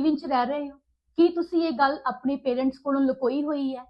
ਲਿਵ ਇਨ ਚ ਰਹਿ ਰਹੇ ਹੋ? ਕੀ ਤੁਸੀਂ ਇਹ ਗੱਲ ਆਪਣੇ ਪੇਰੈਂਟਸ ਕੋਲੋਂ ਲੁਕੋਈ ਹੋਈ ਹੈ?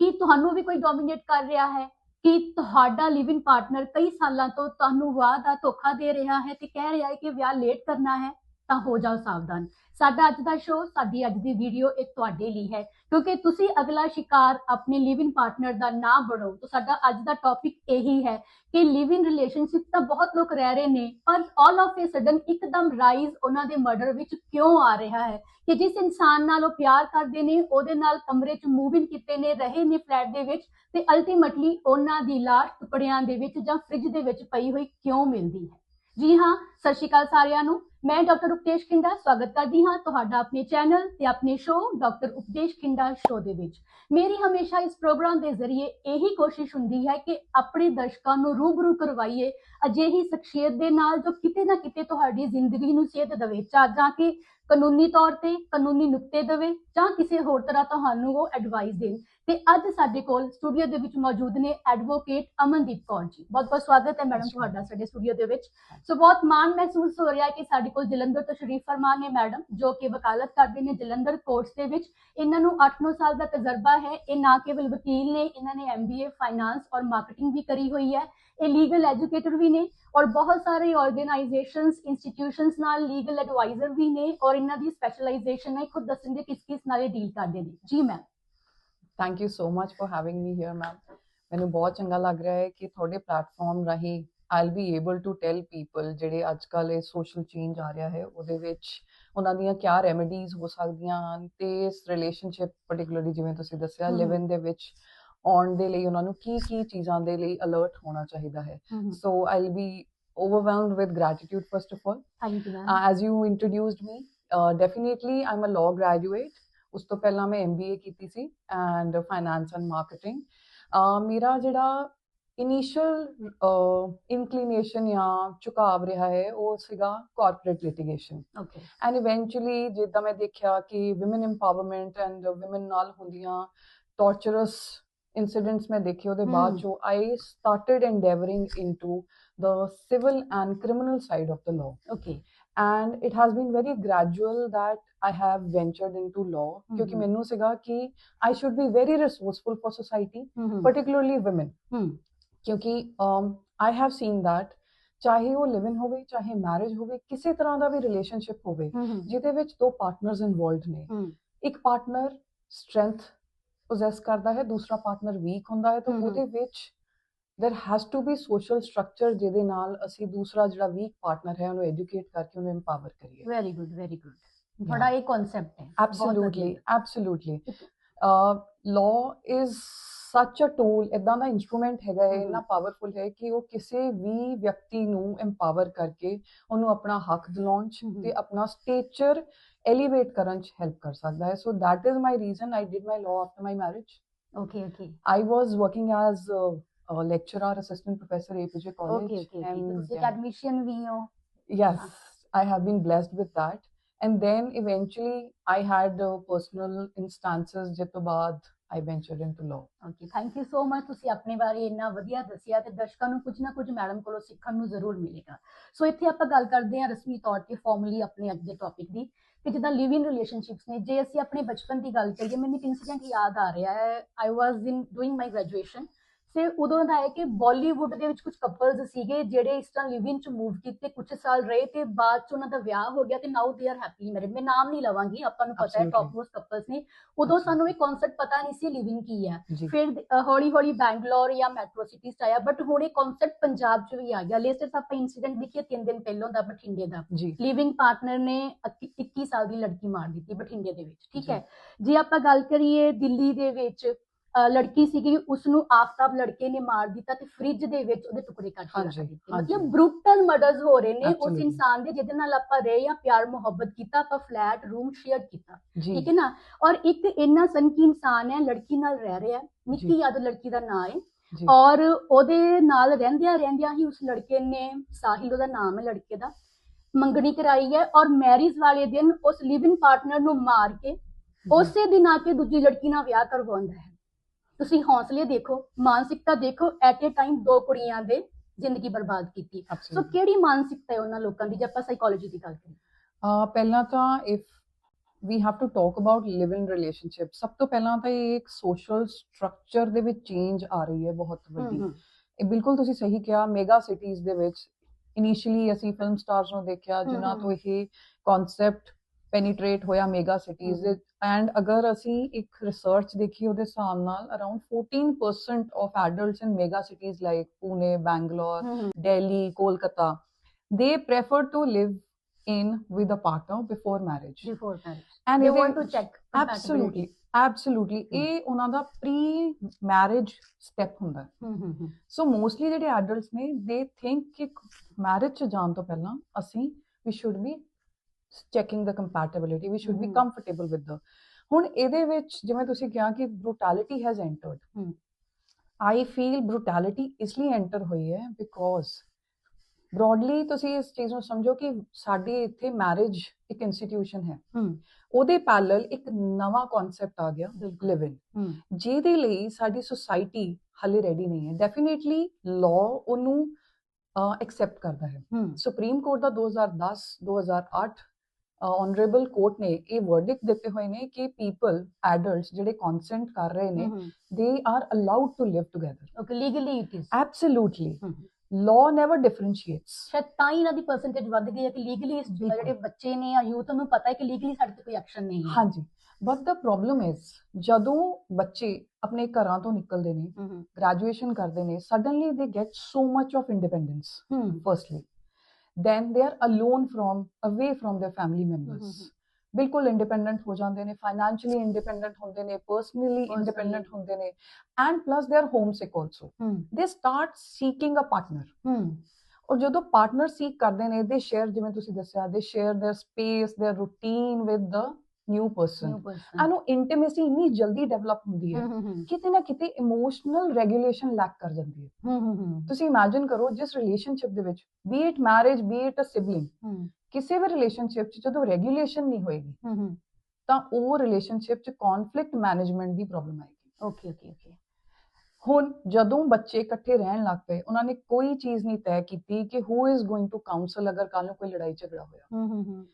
ਕੀ ਤੁਹਾਨੂੰ ਵੀ ਕੋਈ ਡੋਮੀਨੇਟ ਕਰ ਰਿਹਾ ਹੈ? ਕਿ ਤੁਹਾਡਾ ਲਿਵ ਇਨ ਪਾਰਟਨਰ ਕਈ ਸਾਲਾਂ ਤੋਂ ਤੁਹਾਨੂੰ ਵਿਆਹ ਦਾ ਧੋਖਾ ਦੇ ਰਿਹਾ ਹੈ ਤੇ ਕਹਿ ਰਿਹਾ ਹੈ ਕਿ ਵਿਆਹ ਲੇਟ ਕਰਨਾ ਹੈ? ਤਾਂ ਹੋ ਜਾਓ ਸਾਵਧਾਨ। ਸਾਡਾ ਅੱਜ ਦਾ ਸ਼ੋਅ ਸਾਡੀ ਅੱਜ ਦੀ ਵੀਡੀਓ ਇਹ ਤੁਹਾਡੇ ਲਈ ਹੈ। ਕਿਉਂਕਿ ਤੁਸੀਂ ਅਗਲਾ ਸ਼ਿਕਾਰ ਆਪਣੇ ਲਿਵ ਇਨ ਪਾਰਟਨਰ ਦਾ ਨਾ ਬਣੋ ਤਾਂ ਸਾਡਾ ਅੱਜ ਦਾ ਟੌਪਿਕ ਇਹੀ ਹੈ ਕਿ ਲਿਵ ਇਨ ਰਿਲੇਸ਼ਨਸ਼ਿਪ ਤਾਂ ਬਹੁਤ ਲੋਕ ਰਹਿ ਰਹੇ ਨੇ, ਪਰ ਆਲ ਆਫ ਏ ਸਡਨ ਇੱਕਦਮ ਰਾਈਜ਼ ਉਹਨਾਂ ਦੇ ਮਰਡਰ ਵਿੱਚ ਕਿਉਂ ਆ ਰਿਹਾ ਹੈ? ਕਿ ਜਿਸ ਇਨਸਾਨ ਨਾਲ ਉਹ ਪਿਆਰ ਕਰਦੇ ਨੇ, ਉਹਦੇ ਨਾਲ ਕਮਰੇ 'ਚ ਮੂਵ ਇਨ ਕੀਤੇ ਨੇ, ਰਹੇ ਨੇ ਫਲੈਟ ਦੇ ਵਿੱਚ, ਤੇ ਅਲਟੀਮੇਟਲੀ ਉਹਨਾਂ ਦੀ ਲਾਸ਼ ਟੁਕੜਿਆਂ ਦੇ ਵਿੱਚ ਜਾਂ ਫ੍ਰਿਜ ਦੇ ਵਿੱਚ ਪਈ ਹੋਈ ਕਿਉਂ ਮਿਲਦੀ ਹੈ? ਜੀ ਹਾਂ, ਸਤਿ ਸ਼੍ਰੀ ਅਕਾਲ ਸਾਰਿਆਂ ਨੂੰ। ਮੈਂ ਡਾਕਟਰ ਉਪਦੇਸ਼ ਖਿੰਡਾ ਸਵਾਗਤ ਕਰਦੀ ਹਾਂ ਤੁਹਾਡਾ ਆਪਣੇ ਚੈਨਲ ਤੇ ਆਪਣੇ ਸ਼ੋਅ ਡਾਕਟਰ ਉਪਦੇਸ਼ ਖਿੰਡਾ ਸ਼ੋਅ ਦੇ ਵਿੱਚ। ਮੇਰੀ ਹਮੇਸ਼ਾ ਇਸ ਪ੍ਰੋਗਰਾਮ ਦੇ ਜ਼ਰੀਏ ਇਹੀ ਕੋਸ਼ਿਸ਼ ਹੁੰਦੀ ਹੈ ਕਿ ਆਪਣੇ ਦਰਸ਼ਕਾਂ ਨੂੰ ਰੂਬਰੂ ਕਰਵਾਈਏ, ਅਜਿਹੀ ਸ਼ਖਸੀਅਤ ਦੇ ਨਾਲ ਜੋ ਕਿਤੇ ਨਾ ਕਿਤੇ ਤੁਹਾਡੀ ਜ਼ਿੰਦਗੀ ਨੂੰ ਸੇਧ ਦੇਵੇ, ਚਾਹ ਜਾਂ ਕਿ ਕਾਨੂੰਨੀ ਤੌਰ ਤੇ ਕਾਨੂੰਨੀ ਨੁਕਤੇ ਦੇਵੇ ਜਾਂ ਕਿਸੇ ਹੋਰ ਤਰ੍ਹਾਂ ਤੁਹਾਨੂੰ ਉਹ ਐਡਵਾਈਸ ਦੇਣ। ਤੇ ਅੱਜ ਸਾਡੇ ਕੋਲ ਸਟੂਡੀਓ ਦੇ ਵਿੱਚ ਮੌਜੂਦ ਨੇ ਐਡਵੋਕੇਟ ਅਮਨਦੀਪ ਕੌਰ ਜੀ। ਬਹੁਤ ਬਹੁਤ ਸਵਾਗਤ ਹੈ ਮੈਡਮ ਤੁਹਾਡਾ ਸਾਡੇ ਸਟੂਡੀਓ ਦੇ ਵਿੱਚ। ਸੋ ਬਹੁਤ ਮਾਣ ਮਹਿਸੂਸ ਹੋ ਰਿਹਾ ਹੈ ਕਿ ਸਾਡੇ ਕੋਲ ਜਲੰਧਰ ਤੋਂ ਸ਼ਰੀਫ ਫਰਮਾਨ ਨੇ ਮੈਡਮ ਜੋ ਕਿ ਵਕਾਲਤ ਕਰਦੇ ਨੇ ਜਲੰਧਰ ਕੋਰਟਸ ਦੇ ਵਿੱਚ। ਇਹਨਾਂ ਨੂੰ 8-9 ਸਾਲ ਦਾ ਤਜਰਬਾ ਹੈ। ਇਹ ਨਾ ਕੇਵਲ ਵਕੀਲ ਨੇ ਇਹਨਾਂ ਨੇ ਐਮਬੀਏ ਫਾਈਨਾਂਸ ਔਰ ਮਾਰਕੀਟਿੰਗ ਵੀ ਕਰੀ ਹੋਈ ਹੈ। ਇਹ ਲੀਗਲ ਐਜੂਕੇਟਰ ਵੀ ਨੇ ਔਰ ਬਹੁਤ ਸਾਰੇ ਆਰਗੇਨਾਈਜੇਸ਼ਨਸ ਇੰਸਟੀਟਿਊਸ਼ਨਸ ਨਾਲ ਲੀਗਲ ਐਡਵਾਈਜ਼ਰ ਵੀ ਨੇ ਔਰ ਇਹਨਾਂ ਦੀ ਸਪੈਸ਼ਲਾਈਜੇਸ਼ਨ ਹੈ ਖੁਦ ਦੱਸਣਗੇ ਕਿਸ ਕਿਸ ਨਾਲ ਇਹ ਡੀਲ ਕਰਦੇ ਨੇ। ਜੀ ma'am thank you so much for having me here ma'am ਮੈਨੂੰ ਬਹੁਤ ਚੰਗਾ ਲੱਗ ਰਿਹਾ ਹੈ ਕਿ ਤੁਹਾਡੇ ਪਲੇਟਫਾਰਮ ਰਾਹੀਂ I'll be able to tell people ਜਿਹੜੇ ਅੱਜ ਕੱਲ ਇਹ ਸੋਸ਼ਲ ਚੇਂਜ ਆ ਰਿਹਾ ਹੈ ਉਹਦੇ ਵਿੱਚ ਉਹਨਾਂ ਦੀਆਂ ਕਿਆ ਰੈਮੇਡੀਜ਼ ਹੋ ਸਕਦੀਆਂ ਹਨ ਤੇ ਇਸ ਰਿਲੇਸ਼ਨਸ਼ਿਪ ਪਾਰਟਿਕੂਲਰਲੀ ਜਿਵੇਂ ਤੁਸੀਂ ਦੱਸਿਆ। ਲਿਵ ਇਨ ਦੇ ਵਿੱਚ ਆਉਣ ਦੇ ਲਈ ਉਹਨਾਂ ਨੂੰ ਕੀ ਕੀ ਚੀਜ਼ਾਂ ਦੇ ਲਈ ਅਲਰਟ ਹੋਣਾ ਚਾਹੀਦਾ ਹੈ so I'll be overwhelmed with gratitude first of all. Thank you ma'am uh, as you introduced me uh, definitely i'm a law graduate. ਉਸ ਤੋਂ ਪਹਿਲਾਂ ਮੈਂ MBA ਕੀਤੀ ਸੀ ਐਂਡ ਫਾਈਨਾਂਸ ਐਂਡ ਮਾਰਕੀਟਿੰਗ ਮੇਰਾ ਜਿਹੜਾ ਇਨੀਸ਼ੀਅਲ ਇਨਕਲੀਨੇਸ਼ਨ ਜਾਂ ਝੁਕਾਵ ਰਿਹਾ ਹੈ ਉਹ ਸੀਗਾ corporate litigation okay and eventually ਜਿੱਦਾਂ ਮੈਂ ਦੇਖਿਆ ਕਿ ਔਮਨ ਇੰਪਾਵਰਮੈਂਟ ਐਂਡ ਔਮਨ ਨਾਲ ਹੁੰਦੀਆਂ ਟੌਰਚਰਸ ਇਨਸੀਡੈਂਟਸ ਮੈਂ ਦੇਖੇ ਉਹਦੇ ਬਾਅਦ. ਜੋ I started endeavouring into the civil and criminal side of the law. Okay and it has been very gradual that I have ventured into law ਕਿਉਂਕਿ Mhm. ਮੈਨੂੰ ਸੀਗਾ ਕਿ I should be very resourceful for society hmm particularly women. ਹਮ ਕਿਉਂਕਿ I have seen that ਚਾਹੇ ਉਹ ਲਿਵ ਇਨ ਹੋਵੇ ਚਾਹੇ marriage ਹੋਵੇ ਕਿਸੇ ਤਰ੍ਹਾਂ ਦਾ ਵੀ ਰਿਲੇਸ਼ਨਸ਼ਿਪ ਹੋਵੇ ਹਮ ਜਿਹਦੇ ਵਿੱਚ ਦੋ ਪਾਰਟਨਰਸ ਇਨਵੋਲਡ ਨੇ। ਹਮ ਇੱਕ ਪਾਰਟਨਰ ਸਟਰੈਂਥ ਪੋਜ਼ੈਸ ਕਰਦਾ ਹੈ ਦੂਸਰਾ ਪਾਰਟਨਰ ਵੀਕ ਹੁੰਦਾ ਹੈ ਤਾਂ ਹਮ। ਉਹਦੇ ਵਿੱਚ there has to be social structure ਜਿਹਦੇ ਨਾਲ ਅਸੀਂ ਦੂਸਰਾ ਜਿਹੜਾ ਵੀਕ ਪਾਰਟਨਰ ਹੈ ਉਹਨੂੰ ਐਜੂਕੇਟ ਕਰਕੇ ਉਹਨੂੰ empower ਕਰੀਏ। ਵੈਰੀ ਗੁੱਡ ਵੈਰੀ ਗੁੱਡ ਬੜਾ ਇਹ ਕਨਸੈਪਟ ਹੈ ਬਹੁਤ absolutely ਵਧੀਆ। absolutely uh, law is such a tool ਇਦਾਂ ਦਾ ਇਨਸਟਰੂਮੈਂਟ ਹੈਗਾ ਹੈ ਹਮ। ਇੰਨਾ ਪਾਵਰਫੁਲ ਹੈ ਕਿ ਉਹ ਕਿਸੇ ਵੀ ਵਿਅਕਤੀ ਨੂੰ empower ਕਰਕੇ ਉਹਨੂੰ ਆਪਣਾ ਹੱਕ ਦਿਲਾਉਣ ਚ ਹਮ। ਤੇ ਆਪਣਾ ਸਟੇਚਰ ਐਲੀਵੇਟ ਕਰਨ ਚ ਹੈਲਪ ਕਰ ਸਕਦਾ ਹੈ so that is my reason I did my law after my marriage okay okay I was working as a, a lecturer assistant professor APJ college okay okay and ਤੁਸੀਂ yeah. Admission ਵੀ ਹੋ Yes, I have been blessed with that. And then eventually I had uh, personal instances ਜਿਸ ਤੋਂ ਬਾਅਦ I ventured into law. Okay thank you so much ਤੁਸੀਂ ਆਪਣੇ ਬਾਰੇ ਇੰਨਾ ਵਧੀਆ ਦੱਸਿਆ ਤੇ ਦਰਸ਼ਕਾਂ ਨੂੰ ਕੁਝ ਨਾ ਕੁਝ ਮੈਡਮ ਕੋਲੋਂ ਸਿੱਖਣ ਨੂੰ ਜ਼ਰੂਰ ਮਿਲੇਗਾ। ਸੋ ਇੱਥੇ ਆਪਾਂ ਗੱਲ ਕਰਦੇ ਹਾਂ ਰਸਮੀ ਤੌਰ ਤੇ ਫਾਰਮਲੀ ਆਪਣੇ ਅੱਜ ਦੇ ਟੌਪਿਕ ਦੀ। ਕਿ ਜਿੱਦਾਂ ਲਿਵ ਇਨ ਰਿਲੇਸ਼ਨਸ਼ਿਪਸ ਨੇ ਜੇ ਅਸੀਂ ਆਪਣੇ ਬਚਪਨ ਦੀ ਗੱਲ ਕਰੀਏ ਮੈਨੂੰ ਇੱਕ ਇਨਸੀਡੈਂਟ ਯਾਦ ਆ ਰਿਹਾ ਹੈ। ਆਈ ਵਾਸ ਇਨ ਡੂਇੰਗ ਮਾਈ ਗ੍ਰੈਜੂਏਸ਼ਨ ਤੇ ਉਦੋਂ ਦਾ ਹੈ ਕਿ ਬਾਲੀਵੁੱਡ ਦੇ ਵਿੱਚ ਕੁਝ ਕਪਲਸ ਸੀਗੇ ਜਿਹੜੇ ਇਸ ਤਰ੍ਹਾਂ ਲਿਵ ਇਨ ਚ ਮੂਵ ਕੀਤੇ ਕੁਝ ਸਾਲ ਰਹੇ ਤੇ ਬਾਅਦ ਚ ਉਹਨਾਂ ਦਾ ਵਿਆਹ ਹੋ ਗਿਆ ਤੇ ਨਾਓ ਦੇ ਆਰ ਹੈਪੀਲੀ ਮੈਰਿਡ ਮੈਂ ਨਾਮ ਨਹੀਂ ਲਵਾਂਗੀ ਆਪਾਂ ਨੂੰ ਪਤਾ ਹੈ. ਟੌਪ ਮੋਸਟ ਕਪਲਸ ਨੇ। ਉਦੋਂ. ਸਾਨੂੰ ਇਹ ਕਨਸੈਪਟ ਪਤਾ ਨਹੀਂ ਸੀ ਲਿਵ ਇਨ ਕੀ ਹੈ। ਫਿਰ ਹੌਲੀ ਹੌਲੀ ਬੈਂਗਲੌਰ ਜਾਂ ਮੈਟਰੋ ਸਿਟੀਜ਼ ਚ ਆਇਆ ਬਟ ਹੁਣ ਇਹ ਕਨਸੈਪਟ ਪੰਜਾਬ ਚ ਵੀ ਆ ਗਿਆ। ਲੇਟੈਸਟ ਆਪਾਂ ਇਨਸੀਡੈਂਟ ਦੇਖੀਏ ਤਿੰਨ ਦਿਨ ਪਹਿਲਾਂ ਦਾ ਬਠਿੰਡੇ ਦਾ। ਲਿਵਿੰਗ ਪਾਰਟਨਰ ਨੇ 21 ਸਾਲ ਦੀ ਲੜਕੀ ਮਾਰ ਦਿੱਤੀ ਬਠਿੰਡੇ ਦੇ ਵਿੱਚ ਠੀਕ। ਹੈ। ਜੇ ਆਪਾਂ ਗੱਲ ਕਰੀਏ ਦਿੱਲੀ ਦੇ ਵਿੱਚ ਲੜਕੀ ਸੀਗੀ ਉਸ ਨੂੰ ਆਫਤਾਬ ਲੜਕੇ ਨੇ ਮਾਰ ਦਿੱਤਾ ਤੇ ਫ੍ਰਿਜ ਦੇ ਵਿੱਚ ਉਹਦੇ ਟੁਕੜੇ ਕੱਟ ਕੇ ਰੱਖ ਹਾਂਜੀ, ਦਿੱਤੇ। ਮਤਲਬ ਬਰੂਟਲ ਮਰਡਰਸ ਹੋ ਰਹੇ ਨੇ ਉਸ. ਇਨਸਾਨ ਦੇ ਜਿਹਦੇ ਨਾਲ ਆਪਾਂ ਰਹੇ ਜਾਂ ਪਿਆਰ ਮੁਹੱਬਤ ਕੀਤਾ ਆਪਾਂ ਫਲੈਟ ਰੂਮ ਸ਼ੇਅਰ ਕੀਤਾ। ਠੀਕ ਹੈ ਨਾ? ਔਰ ਇੱਕ ਇੰਨਾ ਸਨਕੀ ਇਨਸਾਨ ਹੈ ਲੜਕੀ ਨਾਲ ਰਹਿ ਰਿਹਾ ਨਿੱਕੀ। ਯਾਦ ਲੜਕੀ ਦਾ ਨਾਂ ਹੈ। ਔਰ ਉਹਦੇ ਨਾਲ ਰਹਿੰਦਿਆਂ ਰਹਿੰਦਿਆਂ ਹੀ ਉਸ ਲੜਕੇ ਨੇ ਸਾਹਿਲ ਉਹਦਾ ਨਾਮ ਹੈ ਲੜਕੇ ਦਾ ਮੰਗਣੀ ਕਰਾਈ ਹੈ ਔਰ ਮੈਰਿਜ ਵਾਲੇ ਦਿਨ ਉਸ ਲਿਵਿੰਗ ਪਾਰਟਨਰ ਨੂੰ ਮਾਰ ਕੇ ਉਸੇ ਦਿਨ ਆ ਕੇ ਦੂਜੀ ਲੜਕੀ ਨਾਲ ਵਿਆਹ ਕਰਵਾਉਂਦਾ ਹੈ। ਤੁਸੀਂ ਹੌਸਲੇ ਦੇਖੋ ਮਾਨਸਿਕਤਾ ਦੇਖੋ ਐਟ ਏ ਟਾਈਮ ਦੋ ਕੁੜੀਆਂ ਦੇ ਜ਼ਿੰਦਗੀ ਬਰਬਾਦ ਕੀਤੀ ਸੋ. ਕਿਹੜੀ ਮਾਨਸਿਕਤਾ ਹੈ ਉਹਨਾਂ ਲੋਕਾਂ ਦੀ ਜੇ ਆਪਾਂ ਸਾਈਕੋਲੋਜੀ ਦੀ ਗੱਲ ਕਰੀਏ ਅਹ ਪਹਿਲਾਂ ਤਾਂ if we have to talk about live in relationship ਸਭ ਤੋਂ ਪਹਿਲਾਂ ਤਾਂ ਇਹ ਇੱਕ ਸੋਸ਼ਲ ਸਟਰਕਚਰ ਦੇ ਵਿੱਚ ਚੇਂਜ ਆ ਰਹੀ ਹੈ ਬਹੁਤ ਵੱਡੀ ਇਹ ਬਿਲਕੁਲ ਤੁਸੀਂ ਸਹੀ ਕਿਹਾ ਮੈਗਾ ਸਿਟੀਜ਼ ਦੇ ਵਿੱਚ ਇਨੀਸ਼ੀਅਲੀ ਅਸੀਂ ਫਿਲਮ ਸਟਾਰਸ ਨੂੰ ਦੇਖਿਆ ਜਿਨ੍ਹਾਂ। ਤੋਂ ਇਹ ਕਨਸੈਪਟ ਪੈਨੀਟ੍ਰੇਟ ਹੋਇਆ ਮੈਗਾ ਸਿਟੀਜ਼ ਦੇ ਐਂਡ ਅਗਰ ਅਸੀਂ ਇੱਕ ਰਿਸਰਚ ਦੇਖੀ ਉਹਦੇ ਹਿਸਾਬ ਨਾਲ around 14% of adults in mega cities like Pune Bangalore Delhi, Kolkata, they prefer to live in with a partner before marriage. before marriage And they want to check Absolutely, absolutely. ਇਹ ਉਹਨਾਂ ਦਾ pre marriage step ਹੁੰਦਾ ਸੋ mostly ਜਿਹੜੇ adults ਨੇ ਦੇ think ਕਿ marriage ਚ ਜਾਣ ਤੋਂ ਪਹਿਲਾਂ ਅਸੀਂ ਵੀ should be checking the compatibility we should be. Comfortable with the ਹੁਣ ਇਹਦੇ ਵਿੱਚ ਜਿਵੇਂ ਤੁਸੀਂ ਕਿਹਾ ਕਿ brutality has entered. I feel brutality ਇਸ ਲਈ ਐਂਟਰ ਹੋਈ ਹੈ ਬਿਕੋਜ਼ ਬ੍ਰੋਡਲੀ ਤੁਸੀਂ ਇਸ ਚੀਜ਼ ਨੂੰ ਸਮਝੋ ਕਿ ਸਾਡੇ ਇੱਥੇ ਮੈਰਿਜ ਇੱਕ ਇੰਸਟੀਟਿਊਸ਼ਨ ਹੈ। ਹਮ ਉਹਦੇ ਪੈਰਲਲ ਇੱਕ ਨਵਾਂ ਕਨਸੈਪਟ ਆ ਗਿਆ ਲਿਵ ਇਨ ਹਮ ਜਿਹਦੇ ਲਈ ਸਾਡੀ ਸੁਸਾਇਟੀ ਹਲੇ ਰੈਡੀ ਨਹੀਂ ਹੈ। ਡੈਫੀਨਿਟਲੀ ਲਾਅ ਉਹਨੂੰ ਐਕਸੈਪਟ ਕਰਦਾ ਹੈ। ਸੁਪਰੀਮ ਕੋਰਟ ਦਾ 2010 2008 ਆਨਰੇਬਲ ਕੋਰਟ ਨੇ ਇਹ ਵਰਡਿਕਟ ਦਿੱਤੇ ਹੋਏ ਨੇ ਕਿ ਪੀਪਲ ਐਡਲਟਸ ਜਿਹੜੇ ਕਨਸੈਂਟ ਕਰ ਰਹੇ ਨੇ they are allowed to live together okay legally it is absolutely law never differentiates ਸ਼ਾਇਦ ਤਾਂ ਹੀ ਇਹਨਾਂ ਦੀ ਪਰਸੈਂਟੇਜ ਵੱਧ ਗਈ ਹੈ ਕਿ ਲੀਗਲੀ। ਜਿਹੜੇ ਬੱਚੇ ਨੇ ਜਾਂ ਯੂਥ ਨੂੰ ਪਤਾ ਹੈ ਕਿ ਲੀਗਲੀ ਸਾਡੇ ਤੇ ਕੋਈ ਐਕਸ਼ਨ ਨਹੀਂ ਹੈ। ਹਾਂਜੀ। ਬਟ ਦਾ ਪ੍ਰੋਬਲਮ ਇਜ਼ ਜਦੋਂ ਬੱਚੇ ਆਪਣੇ ਘਰਾਂ ਤੋਂ ਨਿਕਲਦੇ ਨੇ ਗ੍ਰੈਜੂਏਸ਼ਨ ਕਰਦੇ ਨੇ suddenly they get so much of independence hmm. firstly then they are alone from away from their family members Mhm. ਬਿਲਕੁਲ ਇੰਡੀਪੈਂਡੈਂਟ ਹੋ ਜਾਂਦੇ ਨੇ ਫਾਈਨੈਂਸ਼ੀਅਲੀ ਇੰਡੀਪੈਂਡੈਂਟ ਹੁੰਦੇ ਨੇ ਪਰਸਨਲੀ Personally. ਇੰਡੀਪੈਂਡੈਂਟ ਹੁੰਦੇ ਨੇ and plus they are homesick also hmm they start seeking a partner hmm ਔਰ ਜਦੋਂ ਪਾਰਟਨਰ ਸੀਕ ਕਰਦੇ ਨੇ ਦੇ ਸ਼ੇਅਰ ਜਿਵੇਂ ਤੁਸੀਂ ਦੱਸਿਆ ਦੇ share their space their routine with the new person ਉਹ ਇੰਟੀਮੇਸੀ ਇੰਨੀ ਜਲਦੀ ਡਿਵੈਲਪ ਹੁੰਦੀ ਹੈ ਹਮ ਕਿਤੇ ਨਾ ਕਿਤੇ ਇਮੋਸ਼ਨਲ ਰੈਗੂਲੇਸ਼ਨ ਲੈਕ ਕਰ ਜਾਂਦੀ ਹੈ। ਹਮ ਤੁਸੀਂ ਇਮੇਜਿਨ ਕਰੋ ਜਿਸ ਰਿਲੇਸ਼ਨਸ਼ਿਪ ਦੇ ਵਿੱਚ be it marriage be it a sibling hmm. ਕਿਸੇ ਵੀ ਰਿਲੇਸ਼ਨਸ਼ਿਪ 'ਚ ਜਦੋਂ ਰੈਗੂਲੇਸ਼ਨ ਨਹੀਂ ਹੋਏਗੀ ਹਮ ਤਾਂ ਉਹ ਰਿਲੇਸ਼ਨਸ਼ਿਪ 'ਚ ਕਨਫਲਿਕਟ ਮੈਨੇਜਮੈਂਟ ਦੀ ਪ੍ਰੋਬਲਮ ਆਏਗੀ। ਓਕੇ ਓਕੇ ਓਕੇ ਹੁਣ ਜਦੋਂ ਬੱਚੇ ਇਕੱਠੇ ਰਹਿਣ ਲੱਗ ਪਏ ਉਹਨਾਂ ਨੇ ਕੋਈ ਚੀਜ਼ ਨਹੀਂ ਤੈਅ ਕੀਤੀ ਕਿ who is going to counsel ਅਗਰ ਕੱਲ ਨੂੰ ਕੋਈ ਲੜਾਈ ਝਗੜਾ ਹੋਇਆ। ਹਮ ਹਮ।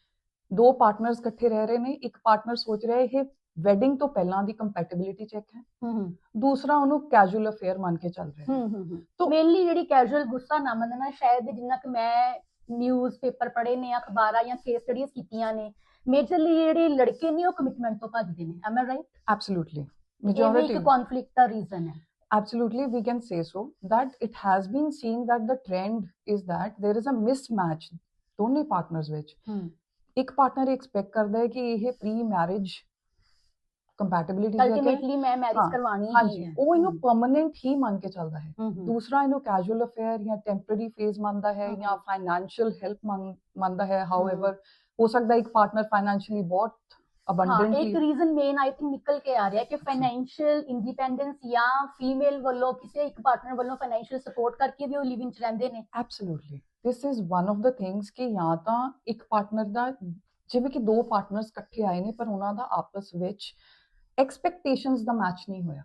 ਦੋ ਪਾਰਟਨਰਸ ਇਕੱਠੇ ਰਹਿ ਰਹੇ ਨੇ ਇੱਕ ਪਾਰਟਨਰ ਸੋਚ ਰਿਹਾ ਇਹ ਵੈਡਿੰਗ ਤੋਂ ਪਹਿਲਾਂ ਦੀ ਕੰਪੈਟੀਬਿਲਿਟੀ ਚੈੱਕ ਹੈ ਹਮ ਦੂਸਰਾ ਉਹਨੂੰ ਕੈਜੂਅਲ ਅਫੇਅਰ ਮੰਨ ਕੇ ਚੱਲ ਰਿਹਾ ਹੈ। ਹਮ ਤੋ- ਮੇਨਲੀ ਜਿਹੜੀ ਕੈਜੂਅਲ ਗੁੱਸਾ ਨਾ ਮੰਨਣਾ ਸ਼ਾਇਦ ਜਿੰਨਾ ਕਿ ਮੈਂ ਨਿਊਜ਼ ਪੇਪਰ ਪੜ੍ਹੇ ਨੇ ਅਖਬਾਰਾਂ ਜਾਂ ਕੇਸ ਸਟੱਡੀਜ਼ ਕੀਤੀਆਂ ਨੇ ਮੇਜਰਲੀ ਜਿਹੜੇ ਲੜਕੇ ਨੇ ਉਹ ਕਮਿਟਮੈਂਟ ਤੋਂ ਭੱਜਦੇ ਨੇ। ਐਮ ਆਈ ਰਾਈਟ ਐਬਸੋਲੂਟਲੀ ਇਹ ਵੀ ਮੈਜੋਰਿਟੀ ਕਨਫਲਿਕਟ ਦਾ ਰੀਜ਼ਨ ਹੈ। Absolutely we can say so that it has been seen that the trend is that there is a mismatch ਦੋਨੇ ਪਾਰਟਨਰਸ ਵਿੱਚ। ਇੱਕ ਪਾਰਟਨਰ ਐਕਸਪੈਕਟ ਕਰਦਾ ਹੈ ਕਿ ਇਹ ਪ੍ਰੀ ਮੈਰਿਜ ਕੰਪੈਟੀਬਿਲਿਟੀ ਅਲਟੀਮੇਟਲੀ ਮੈਂ ਹਾਂ, ਮੈਰਿਜ ਕਰਵਾਣੀ ਹੀ ਹਾਂਜੀ ਹੈ। ਉਹ ਇਹਨੂੰ ਪਰਮਨੈਂਟ ਹੀ ਮੰਨ ਕੇ ਚੱਲਦਾ ਹੈ। ਹਮ, ਹਮ, ਦੂਸਰਾ ਇਹਨੂੰ ਕੈਜੂਅਲ ਅਫੇਅਰ ਜਾਂ ਟੈਂਪਰੇਰੀ ਫੇਜ਼ ਮੰਨਦਾ ਹੈ ਹਮ। ਜਾਂ ਫਾਈਨੈਂਸ਼ੀਅਲ ਹੈਲਪ ਮੰਨਦਾ ਹੈ ਹਾਊਐਵਰ ਹੋ ਸਕਦਾ ਹੈ ਇੱਕ ਪਾਰਟਨਰ ਫਾਈਨੈਂਸ਼ੀਅਲੀ ਬਹੁਤ ਹਾਂ ਇੱਕ abundantly reason main I think ਨਿਕਲ ਕੇ ਆ ਰਿਹਾ ਕਿ ਫਾਈਨੈਂਸ਼ੀਅਲ ਇੰਡੀਪੈਂਡੈਂਸ ਜਾਂ ਫੀਮੇਲ ਵੱਲੋਂ ਕਿਸੇ ਇੱਕ ਪਾਰਟਨਰ ਵੱਲੋਂ ਫਾਈਨੈਂਸ਼ੀਅਲ ਸਪੋਰਟ ਕਰਕੇ ਵੀ ਉਹ ਲਿਵਿੰਗ ਚ ਰਹਿੰਦੇ ਨੇ। Absolutely this is one of the things ਕਿ ਜਾਂ ਤਾਂ ਇੱਕ ਪਾਰਟਨਰ ਦਾ ਜਿਵੇਂ ਕਿ ਦੋ ਪਾਰਟਨਰਸ ਇਕੱਠੇ ਆਏ ਨੇ ਪਰ ਉਹਨਾਂ ਦਾ ਆਪਸ ਵਿੱਚ ਐਕਸਪੈਕਟੇਸ਼ਨਸ ਦਾ ਮੈਚ ਨਹੀਂ ਹੋਇਆ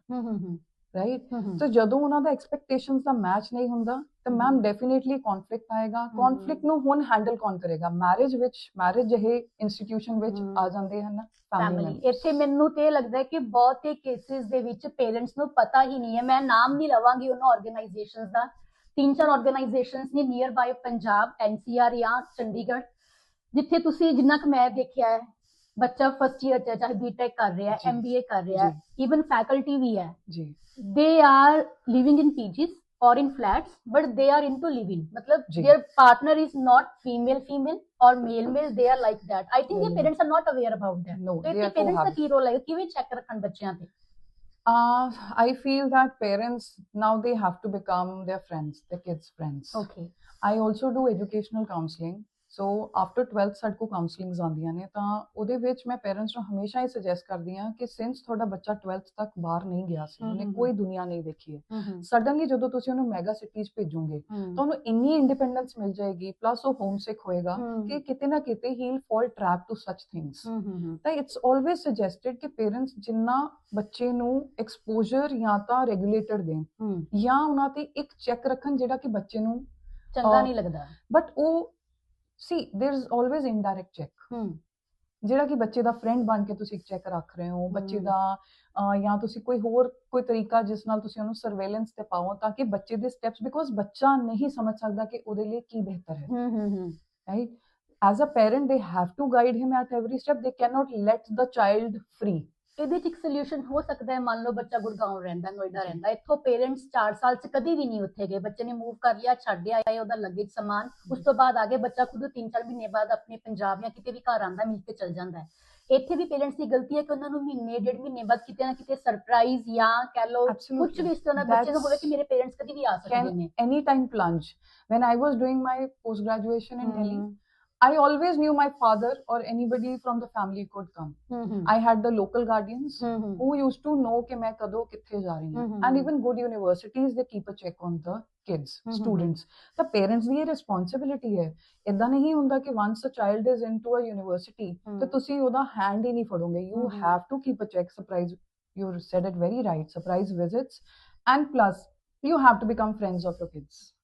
ਰਾਈਟ ਸੋ ਜਦੋਂ ਉਹਨਾਂ ਦਾ ਐਕਸਪੈਕਟੇਸ਼ਨਸ ਦਾ ਮੈਚ ਨਹੀਂ ਹੁੰਦਾ ਤਾਂ ਮੈਮ। ਡੈਫੀਨਿਟਲੀ ਕਨਫਲਿਕਟ ਆਏਗਾ। ਕਨਫਲਿਕਟ ਨੂੰ ਹੁਣ ਹੈਂਡਲ ਕੌਣ ਕਰੇਗਾ ਮੈਰਿਜ ਵਿੱਚ ਮੈਰਿਜ ਜਿਹੇ ਇੰਸਟੀਟਿਊਸ਼ਨ ਵਿੱਚ। ਆ ਜਾਂਦੇ ਹਨ ਫੈਮਿਲੀ ਇੱਥੇ ਮੈਨੂੰ ਤੇ ਇਹ ਲੱਗਦਾ ਹੈ ਕਿ ਬਹੁਤੇ ਕੇਸਿਸ ਦੇ ਵਿੱਚ ਪੇਰੈਂਟਸ ਨੂੰ ਪਤਾ ਹੀ ਨਹੀਂ ਹੈ ਮੈਂ ਨਾਮ ਨਹੀਂ ਲਵਾਂਗੀ ਉਹਨਾਂ ਆਰਗੇਨਾਈਜੇਸ਼ਨਸ ਦਾ ਤਿੰਨ ਚਾਰ ਆਰਗੇਨਾਈਜੇਸ਼ਨਸ ਨੇ ਨੀਅਰ ਬਾਈ ਪੰਜਾਬ ਐਨਸੀਆਰ ਜਾਂ ਚੰਡੀਗੜ੍ਹ ਜਿੱਥੇ ਤੁਸੀਂ ਜਿੰਨਾ ਕੁ ਮੈਂ ਦੇਖਿਆ ਹੈ ਬੱਚਾ ਫਸਟ ਈਅਰ ਚ ਚਾਹੇ ਬੀਟੈਕ ਕਰ ਰਿਹਾ ਹੈ ਐਮਬੀਏ ਕਰ ਰਿਹਾ ਹੈ ਇਵਨ ਫੈਕਲਟੀ ਵੀ ਹੈ ਜੀ they are living in PGs or in flats but they are into living matlab Ji. their partner is not female female or male male they are like that i think mm. their parents are not aware about that no their parents da ki role hai kive check rakhan bachchiyan te uh, I feel that parents now they have to become their friends, their kids' friends. Okay. I also do educational counseling. So after 12th ਸਾਡੇ ਕੋਲ counsellings ਆਉਂਦੀਆਂ ਨੇ ਤਾਂ ਉਹਦੇ ਵਿੱਚ ਮੈਂ parents ਨੂੰ ਹਮੇਸ਼ਾ ਹੀ ਸੁਜੈਸਟ ਕਰਦੀ ਹਾਂ ਕਿ ਸਿੰਸ ਤੁਹਾਡਾ ਬੱਚਾ 12th ਤੱਕ ਬਾਹਰ ਨਹੀਂ ਗਿਆ ਸੀ ਉਹਨੇ ਹਮ, ਕੋਈ ਦੁਨੀਆ ਨਹੀਂ ਦੇਖੀ ਹੈ। ਹਮ ਸਡਨਲੀ ਜਦੋਂ ਤੁਸੀਂ ਉਹਨੂੰ ਮੈਗਾ ਸਿਟੀਜ਼ ਭੇਜੋਗੇ ਤਾਂ ਉਹਨੂੰ ਇੰਨੀ ਇੰਡੀਪੈਂਡੈਂਸ ਮਿਲ ਜਾਏਗੀ ਪਲੱਸ ਉਹ ਹੋਮਸਿਕ ਹੋਏਗਾ ਕਿ ਕਿਤੇ ਨਾ ਕਿਤੇ ਹੀ fall trap to such things ਤਾਂ ਇਟਸ ਆਲਵੇਜ਼ ਸੁਜੈਸਟਡ ਕਿ ਪੇਰੈਂਟਸ ਜਿੰਨਾ ਬੱਚੇ ਨੂੰ ਐਕਸਪੋਜ਼ਰ ਜਾਂ ਤਾਂ ਰੈਗੂਲੇਟਡ ਦੇਣ ਜਾਂ ਉਹਨਾਂ ਤੇ ਇੱਕ ਚੈੱਕ ਰੱਖਣ ਜਿਹੜਾ ਕਿ ਬੱਚੇ ਨੂੰ ਚੰਗਾ ਨਹੀਂ ਲੱਗਦਾ। ਬਟ ਉਹ See there is always indirect check ਜਿਹੜਾ ਕਿ ਬੱਚੇ ਦਾ ਫਰੈਂਡ ਬਣ ਕੇ ਤੁਸੀਂ ਇੱਕ ਚੈੱਕ ਰੱਖ ਰਹੇ ਹੋ ਬੱਚੇ ਹਮ। ਦਾ ਅਹ, ਜਾਂ ਤੁਸੀਂ ਕੋਈ ਹੋਰ ਕੋਈ ਤਰੀਕਾ ਜਿਸ ਨਾਲ ਤੁਸੀਂ ਉਹਨੂੰ ਸਰਵੇਲੈਂਸ ਤੇ ਪਾਓ ਤਾਂ ਕਿ ਬੱਚੇ ਦੇ ਸਟੈਪਸ ਬਿਕੋਜ਼ ਬੱਚਾ ਨਹੀਂ ਸਮਝ ਸਕਦਾ ਕਿ ਉਹਦੇ ਲਈ ਕੀ ਬਿਹਤਰ ਹੈ ਹੂੰ ਹੂੰ ਹੂੰ right as a parent they have to guide him at every step they cannot let the child free ਇਹਦੇ 'ਚ ਇੱਕ ਸੋਲੂਸ਼ਨ ਹੋ ਸਕਦਾ ਹੈ ਮੰਨ ਲਓ ਬੱਚਾ ਗੁੜਗਾਉਂ ਰਹਿੰਦਾ ਨੋਇਡਾ ਰਹਿੰਦਾ ਇੱਥੋਂ ਪੇਰੈਂਟਸ 4 ਸਾਲ 'ਚ ਕਦੀ ਵੀ ਨਹੀਂ ਉੱਥੇ ਗਏ ਬੱਚੇ ਨੇ ਮੂਵ ਕਰ ਲਿਆ ਛੱਡ ਆਇਆ ਉਹਦਾ ਲੱਗੇਜ ਸਮਾਨ ਉਸ ਤੋਂ ਬਾਅਦ ਆਗੇ ਬੱਚਾ ਖੁਦ 3-4 ਮਹੀਨੇ ਬਾਅਦ ਆਪਣੇ ਪੰਜਾਬ ਜਾਂ ਕਿਤੇ ਵੀ ਘਰ ਆਂਦਾ ਮਿਲ ਕੇ ਚਲ ਜਾਂਦਾ ਹੈ। ਇੱਥੇ ਵੀ ਪੇਰੈਂਟਸ ਦੀ ਗਲਤੀ ਹੈ ਕਿ ਉਹਨਾਂ ਨੂੰ ਮਹੀਨੇ ਡੇਢ ਮਹੀਨੇ ਬਾਅਦ ਕਿਤੇ ਨਾ ਕਿਤੇ ਸਰਪ੍ਰਾਈਜ਼ ਜਾਂ ਕਹਿ ਲਓ ਕੁਝ. ਵੀ ਇਸ ਤਰ੍ਹਾਂ ਦਾ ਬੱਚੇ ਨੂੰ ਹੋਵੇ ਕਿ ਮੇਰੇ ਪੇਰੈਂਟਸ ਕਦੀ ਵੀ ਆ ਸਕਦੇ ਨੇ। anytime plunge. When i was doing my post graduation in delhi i always knew my father or anybody from the family could come hmm, hmm, i had the local guardians hmm, hmm, who used to know ਕਿ ਮੈਂ ਕਦੋਂ ਕਿੱਥੇ ਜਾ ਰਹੀ ਹਾਂ Mhm. and even good universities they keep a check on the kids Mhm. students ਤਾਂ parents ਦੀ ਇਹ responsibility ਹੈ ਇਦਾਂ ਨਹੀਂ ਹੁੰਦਾ ਕਿ once a child is into a university ਤੇ ਹਮ। ਤੁਸੀਂ ਉਹਦਾ hand ਹੀ ਨਹੀਂ ਫੜੋਗੇ you Mhm. have to keep a check surprise you said it very right surprise visits and plus you have to become friends of your kids yeah.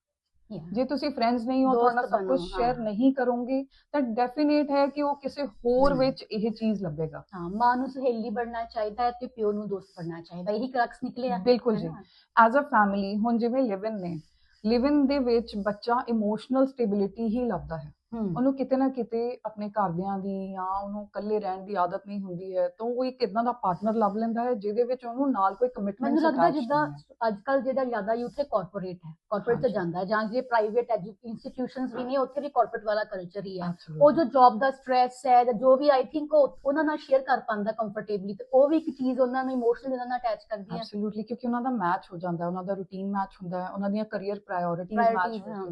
ਜੇ ਤੁਸੀਂ friends ਨਹੀਂ ਹੋ ਤੁਹਾਡਾ ਸਭ ਕੁਝ ਸ਼ੇਅਰ। ਨਹੀਂ ਕਰੋਗੇ ਤਾਂ ਡੈਫੀਨੇਟ ਹੈ ਕਿ ਉਹ ਕਿਸੇ ਹੋਰ। ਵਿੱਚ ਇਹ ਚੀਜ਼ ਲੱਭੇਗਾ ਹਾਂ ਮਾਂ ਨੂੰ ਸਹੇਲੀ ਬਣਨਾ ਚਾਹੀਦਾ ਹੈ ਤੇ ਪਿਓ ਨੂੰ ਦੋਸਤ ਬਣਨਾ ਚਾਹੀਦਾ ਇਹੀ ਕਰਕਸ ਨਿਕਲਿਆ ਬਿਲਕੁਲ ਜੀ? ਐਜ਼ ਅ ਫੈਮਿਲੀ ਹੁਣ ਜਿਵੇਂ ਲਿਵ ਇਨ ਨੇ ਲਿਵ ਇਨ ਦੇ ਵਿੱਚ ਬੱਚਾ ਇਮੋਸ਼ਨਲ ਸਟੇਬਿਲਿਟੀ ਹੀ ਲੱਭਦਾ ਹੈ ਹਮ, ਉਹਨੂੰ ਕਿਤੇ ਨਾ ਕਿਤੇ ਆਪਣੇ ਘਰਦਿਆਂ ਦੀ ਜਾਂ ਉਹਨੂੰ ਇਕੱਲੇ ਰਹਿਣ ਦੀ ਆਦਤ ਨਹੀਂ ਹੁੰਦੀ ਹੈ ਤਾਂ ਉਹ ਇੱਕ ਇਦਾਂ ਦਾ ਪਾਰਟਨਰ ਲੱਭ ਲੈਂਦਾ ਹੈ ਜਿਹਦੇ ਵਿੱਚ ਉਹਨੂੰ ਨਾਲ ਕੋਈ ਕਮਿਟਮੈਂਟ ਮੈਨੂੰ ਲੱਗਦਾ ਜਿੱਦਾਂ ਅੱਜ ਕੱਲ ਜਿਹੜਾ ਜ਼ਿਆਦਾ ਯੂਥ ਹੈ ਕਾਰਪੋਰੇਟ ਹੈ ਕਾਰਪੋਰੇਟ ਤੇ। ਜਾਂਦਾ ਹੈ ਜਾਂ ਜੇ ਪ੍ਰਾਈਵੇਟ ਇੰਸਟੀਟਿਊਸ਼ਨਸ ਵੀ ਨੇ ਉੱਥੇ ਵੀ ਕਾਰਪੋਰੇਟ ਵਾਲਾ ਕਲਚਰ ਹੀ ਹੈ। ਉਹ ਜੋ ਜੌਬ ਦਾ ਸਟ੍ਰੈਸ ਹੈ ਜਾਂ ਜੋ ਵੀ ਆਈ ਥਿੰਕ ਉਹ ਉਹਨਾਂ ਨਾਲ ਸ਼ੇਅਰ ਕਰ ਪਾਉਂਦਾ ਕੰਫਰਟੇਬਲੀ ਤੇ ਉਹ ਵੀ ਇੱਕ ਚੀਜ਼ ਉਹਨਾਂ ਨੂੰ ਇਮੋਸ਼ਨਲੀ ਉਹਨਾਂ ਨਾਲ ਅਟੈਚ ਕਰਦੀ ਹੈ। ਐਬਸੋਲੂਟਲੀ ਕਿਉਂਕਿ ਉਹਨਾਂ ਦਾ ਮੈਚ ਹੋ ਜਾਂਦਾ ਹੈ ਉਹਨਾਂ ਦਾ ਰੂਟੀਨ ਮੈਚ ਹੁੰਦਾ ਹੈ ਉਹਨਾਂ ਦੀਆਂ ਕੈਰੀਅਰ ਪ੍ਰਾਇੋਰਿਟੀਜ਼ ਮੈਚ ਹਾਂ।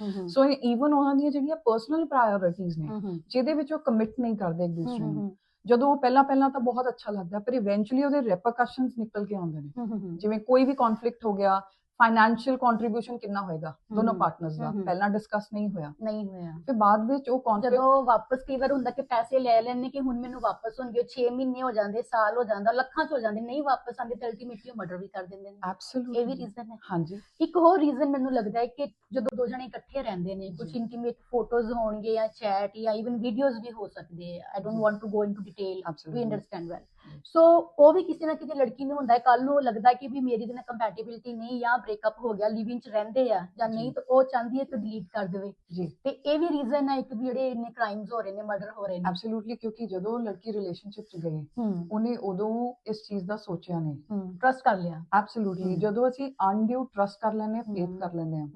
ਹਮ, ਸੋ ਈਵਨ ਉਹਨਾਂ ਦੀਆਂ ਜਿਹੜੀਆਂ ਪਰਸਨਲ ਪ੍ਰਾਇੋਰਿਟੀਜ਼ ਨੇ ਹਮ, ਹਮ, ਜਿਹਦੇ ਵਿੱਚ ਉਹ ਕਮਿਟ ਨਹੀਂ ਕਰਦੇ ਇੱਕ ਦੂਸਰੇ ਨੂੰ। ਜਦੋਂ ਉਹ ਪਹਿਲਾਂ ਪਹਿਲਾਂ ਤਾਂ ਬਹੁਤ ਅੱਛਾ ਲੱਗਦਾ ਪਰ ਇਵੈਂਚੁਅਲੀ ਉਹਦੇ ਰੈਪਰਕਸ਼ਨਸ ਨਿਕਲ ਕੇ ਆਉਂਦੇ ਨੇ। ਜਿਵੇਂ ਕੋਈ ਵੀ ਕਨਫਲਿਕਟ ਹੋ ਗਿਆ ਫਾਈਨੈਂਸ਼ੀਅਲ ਕੰਟਰੀਬਿਊਸ਼ਨ ਕਿੰਨਾ ਹੋਏਗਾ ਦੋਨੋਂ ਪਾਰਟਨਰਸ ਦਾ। ਪਹਿਲਾਂ ਡਿਸਕਸ ਨਹੀਂ ਹੋਇਆ ਨਹੀਂ ਹੋਇਆ ਫਿਰ ਬਾਅਦ ਵਿੱਚ ਉਹ ਕਨਫਲਿਕਟ ਜਦੋਂ ਵਾਪਸ ਕਈ ਵਾਰ ਹੁੰਦਾ ਕਿ ਪੈਸੇ ਲੈ ਲੈਣੇ ਕਿ ਹੁਣ ਮੈਨੂੰ ਵਾਪਸ ਹੋਣਗੇ 6 ਮਹੀਨੇ ਹੋ ਜਾਂਦੇ ਸਾਲ ਹੋ ਜਾਂਦਾ ਲੱਖਾਂ ਚ ਹੋ ਜਾਂਦੇ ਨਹੀਂ ਵਾਪਸ ਆਉਂਦੇ ਤੇ ਅਲਟੀਮੇਟਲੀ ਮਰਡਰ ਵੀ ਕਰ ਦਿੰਦੇ ਨੇ ਇਹ ਵੀ ਐਬਸੋਲੂਟਲੀ ਰੀਜ਼ਨ ਹੈ ਹਾਂਜੀ ਇੱਕ ਹੋਰ ਰੀਜ਼ਨ ਮੈਨੂੰ ਲੱਗਦਾ ਹੈ ਕਿ ਜਦੋਂ ਦੋ ਜਣੇ ਇਕੱਠੇ ਰਹਿੰਦੇ ਨੇ ਕੁਝ। ਇੰਟੀਮੇਟ ਫੋਟੋਜ਼ ਹੋਣਗੇ ਜਾਂ ਚੈਟ ਜਾਂ ਇਵਨ ਵੀਡੀਓਜ਼ ਵੀ ਹੋ ਸਕਦੇ ਆ I don't. Want to go into detail we. Understand well. So ਉਹ ਵੀ ਕਿਸੇ ਨਾ ਕਿਸੇ ਲੜਕੀ ਨੂੰ ਹੁੰਦਾ ਹੈ ਕੱਲ ਨੂੰ ਲੱਗਦਾ ਕਿ ਵੀ ਮੇਰੀ ਦੇ ਨਾਲ ਕੰਪੈਟੀਬਿਲਿਟੀ ਨਹੀਂ ਜਾਂ ਬ੍ਰੇਕਅਪ ਹੋ ਗਿਆ ਲਿਵਿੰਗ ਚ ਰਹਿੰਦੇ ਆ ਜਾਂ। ਨਹੀਂ ਤਾਂ ਉਹ ਚਾਹੁੰਦੀ ਹੈ ਕਿ ਡਿਲੀਟ ਕਰ ਦੇਵੇ। ਜੀ। ਤੇ ਇਹ ਵੀ ਰੀਜ਼ਨ ਹੈ ਇੱਕ ਵੀ ਜਿਹੜੇ ਇੰਨੇ ਕ੍ਰਾਈਮਸ ਹੋ ਰਹੇ ਨੇ ਮਰਡਰ ਹੋ ਰਹੇ ਨੇ। ਐਬਸੋਲੂਟਲੀ ਕਿਉਂਕਿ ਜਦੋਂ ਲੜਕੀ ਰਿਲੇਸ਼ਨਸ਼ਿਪ ਚ ਗਈ ਉਹਨੇ ਉਦੋਂ ਇਸ ਚੀਜ਼ ਦਾ ਸੋਚਿਆ ਨਹੀਂ। ਟਰਸਟ ਕਰ ਲਿਆ। ਐਬਸੋਲੂਟਲੀ। ਜਦੋਂ ਅਸੀਂ ਅਨਡਿਊ ਟਰਸਟ ਕਰ ਲੈਂਦੇ ਫੇਥ। ਕਰ ਲੈਂਦੇ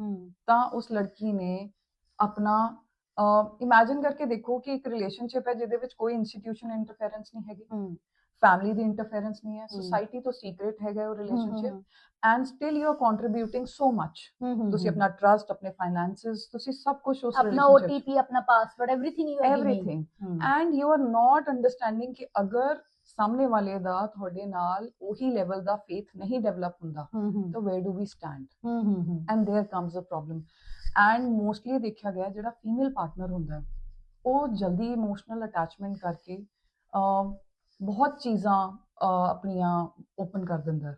ਤਾਂ ਉਸ ਲੜਕੀ ਨੇ ਆਪਣਾ ਇਮੇਜਿਨ ਕਰਕੇ ਦੇਖੋ ਕਿ ਇੱਕ ਰਿਲੇਸ਼ਨਸ਼ਿਪ ਹੈ ਜਿਹਦੇ ਵਿੱਚ ਕੋਈ ਇੰਸਟੀਟਿਊਸ਼ਨ ਇੰਟਰਫੇਰੈਂਸ ਨਹੀਂ ਹੈਗੀ ਹੂੰ ਫੈਮਿਲੀ ਦੀ ਇੰਟਰਫੇਰੈਂਸ ਨਹੀਂ ਹੈ ਹਮ। ਸੋਸਾਇਟੀ ਤੋਂ ਸੀਕ੍ਰੀਟ ਹੈਗਾ ਉਹ hmm relationship and still you are contributing so much hmm ਤੁਸੀਂ ਆਪਣਾ ਟਰਸਟ ਆਪਣੇ ਫਾਈਨੈਂਸਸ ਤੁਸੀਂ ਸਭ ਕੁਝ ਉਸ ਆਪਣਾ ਰਿਲੇਸ਼ਨਸ਼ਿਪ OTP ਆਪਣਾ password everything you are everything and you are not understanding ਕਿ ਅਗਰ ਸਾਹਮਣੇ ਵਾਲੇ ਦਾ ਤੁਹਾਡੇ ਨਾਲ ਉਹੀ ਲੈਵਲ ਦਾ ਫੇਥ ਨਹੀਂ ਡਿਵੈਲਪ ਹੁੰਦਾ ਹੂੰ ਹੂੰ ਤਾਂ where do we stand hmm hmm and there comes a problem and mostly ਦੇਖਿਆ ਗਿਆ ਜਿਹੜਾ ਫੀਮੇਲ ਪਾਰਟਨਰ ਹੁੰਦਾ ਉਹ ਜਲਦੀ ਇਮੋਸ਼ਨਲ ਅਟੈਚਮੈਂਟ ਕਰਕੇ ਬਹੁਤ ਚੀਜ਼ਾਂ ਆਪਣੀਆਂ ਓਪਨ ਕਰ ਦਿੰਦਾ।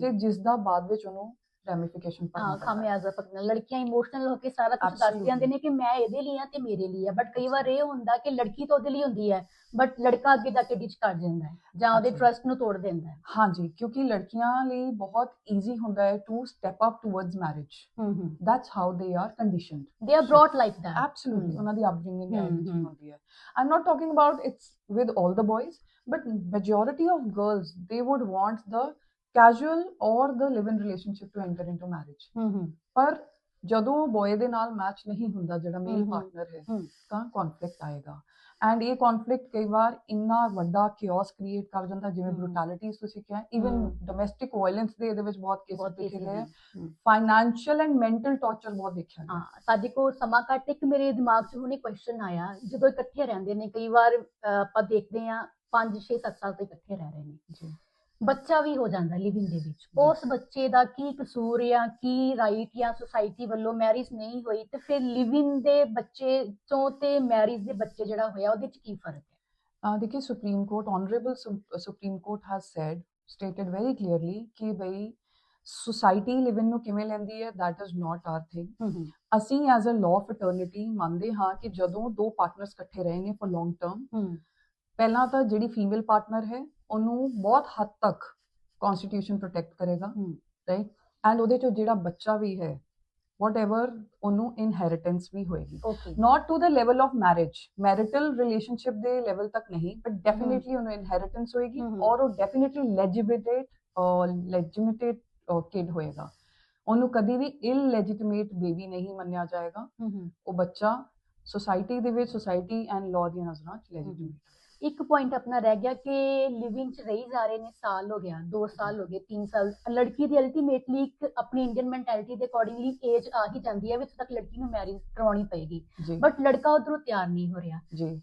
ਤੇ ਜਿਸ ਦਾ ਬਾਅਦ ਵਿੱਚ ਉਹਨੂੰ ਰੈਮੀਫਿਕੇਸ਼ਨ ਹਾਂ ਖਾਮਿਆਜ਼ਾ ਪਕੜਨਾ ਲੜਕੀਆਂ ਇਮੋਸ਼ਨਲ ਹੋ ਕੇ ਸਾਰਾ ਕੁਝ Absolutely. ਦੱਸਦੀਆਂ ਨੇ ਕਿ ਮੈਂ ਇਹਦੇ ਲਈ ਆ ਤੇ ਮੇਰੇ ਲਈ ਆ ਬਟ ਕਈ ਵਾਰ ਇਹ ਹੁੰਦਾ ਕਿ ਲੜਕੀ ਤਾਂ ਉਹਦੇ ਲਈ ਹੁੰਦੀ ਹੈ ਬਟ ਲੜਕਾ ਅੱਗੇ ਜਾ ਕੇ ਡਿਚ ਕਰ ਜਾਂਦਾ ਹੈ ਜਾਂ ਉਹਦੇ. ਟਰਸਟ ਨੂੰ ਤੋੜ ਦਿੰਦਾ ਹੈ ਹਾਂਜੀ ਕਿਉਂਕਿ ਲੜਕੀਆਂ ਲਈ ਬਹੁਤ ਈਜ਼ੀ ਹੁੰਦਾ ਹੈ to step up towards marriage hmm hmm that's how they are conditioned they are brought like that. Hmm. ਉਹਨਾਂ ਦੀ upbringing ਹੈ. ਹੁੰਦੀ ਹੈ I'm not talking about it's with all the boys, but majority of girls they would want the or the live-in relationship to enter into marriage. ਹੂੰ ਹੂੰ ਪਰ ਜਦੋਂ boy ਦੇ ਨਾਲ ਮੈਚ ਨਹੀਂ ਹੁੰਦਾ ਜਿਹੜਾ ਮੇਲ ਪਾਰਟਨਰ ਹੈ। ਤਾਂ ਕਨਫਲਿਕਟ ਆਏਗਾ ਐਂਡ ਇਹ ਕਨਫਲਿਕਟ ਕਈ ਵਾਰ ਇੰਨਾ ਵੱਡਾ ਕਿਓਸ ਕ੍ਰੀਏਟ ਕਰ ਜਾਂਦਾ ਜਿਵੇਂ। ਬ੍ਰੂਟੈਲਿਟੀਜ਼ ਤੁਸੀਂ ਕਿਹਾ ਇਵਨ। ਡੋਮੈਸਟਿਕ ਵਾਇਲੈਂਸ ਦੇ ਇਹਦੇ ਵਿੱਚ ਬਹੁਤ ਕੇਸ ਦੇਖੇ ਗਏ। ਫਾਈਨੈਂਸ਼ੀਅਲ ਐਂਡ ਮੈਂਟਲ ਟਾਰਚਰ ਬਹੁਤ ਦੇਖਿਆ ਗਿਆ ਹਾਂ ਸਾਡੇ ਕੋਲ ਸਮਾਂ ਘੱਟ ਇੱਕ ਮੇਰੇ ਦਿਮਾਗ 'ਚ ਹੁਣੇ ਕੁਐਸਚਨ ਆਇਆ ਜਦੋਂ ਇਕੱਠੇ ਰਹਿੰਦੇ ਨੇ ਕਈ ਵਾਰ ਆਪਾਂ ਦੇਖਦੇ ਹਾਂ 5 6 7 ਸਾਲ ਤੋਂ ਇਕੱਠੇ ਰਹਿ ਰਹੇ ਨੇ ਜੀ ਬੱਚਾ ਵੀ ਹੋ ਜਾਂਦਾ ਲਿਵਿੰਗ ਦੇ ਵਿੱਚ। ਉਸ ਬੱਚੇ ਦਾ ਕੀ ਕਸੂਰ ਜਾਂ ਕੀ ਰਾਈਟ ਜਾਂ ਸੁਸਾਇਟੀ ਵੱਲੋਂ ਮੈਰਿਜ ਨਹੀਂ ਹੋਈ ਤੇ ਫਿਰ ਲਿਵਿੰਗ ਦੇ ਬੱਚੇ ਤੋਂ ਤੇ ਮੈਰਿਜ ਦੇ ਬੱਚੇ ਜਿਹੜਾ ਹੋਇਆ ਉਹਦੇ ਚ ਕੀ ਫ਼ਰਕ ਹੈ? ਆ ਦੇਖिए supreme court honourable supreme court has said stated very clearly ਕਿ ਭਈ ਸੋਸਾਇਟੀ ਲਿਵਿੰਗ ਨੂੰ ਕਿਵੇਂ ਲੈਂਦੀ ਹੈ that is not our thing ਅਸੀਂ ਐਜ਼ ਅ ਲਾਅ ਫਟਰਨਿਟੀ ਮੰਨਦੇ ਹਾਂ ਕਿ ਜਦੋਂ ਦੋ ਪਾਰਟਨਰਸ ਇਕੱਠੇ ਰਹਿਣਗੇ ਫॉर ਲੌਂਗ ਟਰਮ ਪਹਿਲਾਂ ਤਾਂ ਜਿਹੜੀ ਫੀਮੇਲ ਪਾਰਟਨਰ ਹੈ ਉਹਨੂੰ ਬਹੁਤ ਹੱਦ ਤੱਕ ਕਨਸਟੀਟਿਊਸ਼ਨ ਪ੍ਰੋਟੈਕਟ ਕਰੇਗਾ। ਰਾਈਟ ਐਂਡ ਉਹਦੇ ਚੋਂ ਜਿਹੜਾ ਬੱਚਾ ਵੀ ਹੈ whatever ਉਹਨੂੰ ਇਨਹੈਰਿਟੈਂਸ ਵੀ ਹੋਏਗੀ not to the level of marriage marital relationship ਦੇ level ਤੱਕ ਨਹੀਂ but definitely ਉਹਨੂੰ inheritance ਹੋਏਗੀ। ਔਰ ਉਹ uh, legitimate uh, kid ਹੋਏਗਾ ਉਹਨੂੰ ਕਦੀ ਵੀ illegitimate baby ਨਹੀਂ ਮੰਨਿਆ ਜਾਏਗਾ ਉਹ ਬੱਚਾ ਸੋਸਾਇਟੀ ਦੇ ਵਿੱਚ ਸੋਸਾਇਟੀ ਐਂਡ ਲਾਅ ਦੀਆਂ ਨਜ਼ਰਾਂ 'ਚ legitimate ਇੱਕ ਪੁਆਇੰਟ ਆਪਣਾ ਰਹਿ ਗਿਆ ਕਿ ਲਿਵਿੰਗ ਚ ਰਹੀ ਜਾ ਰਹੇ ਨੇ ਸਾਲ ਹੋ ਗਿਆ 2 ਸਾਲ ਹੋ ਗਏ 3 ਸਾਲ। ਲੜਕੀ ਦੀ ਅਲਟੀਮੇਟਲੀ ਇੱਕ ਆਪਣੀ ਇੰਡੀਅਨ ਮੈਂਟੈਲਿਟੀ ਦੇ ਅਕੋਰਡਿੰਗਲੀ ਏਜ ਆ ਹੀ ਜਾਂਦੀ ਹੈ ਵਿੱਚ ਤੱਕ ਲੜਕੀ ਨੂੰ ਮੈਰਿਜ ਕਰਵਾਉਣੀ ਪਏਗੀ। ਬਟ ਲੜਕਾ ਉਧਰੋਂ ਤਿਆਰ ਨਹੀਂ ਹੋ ਰਿਹਾ।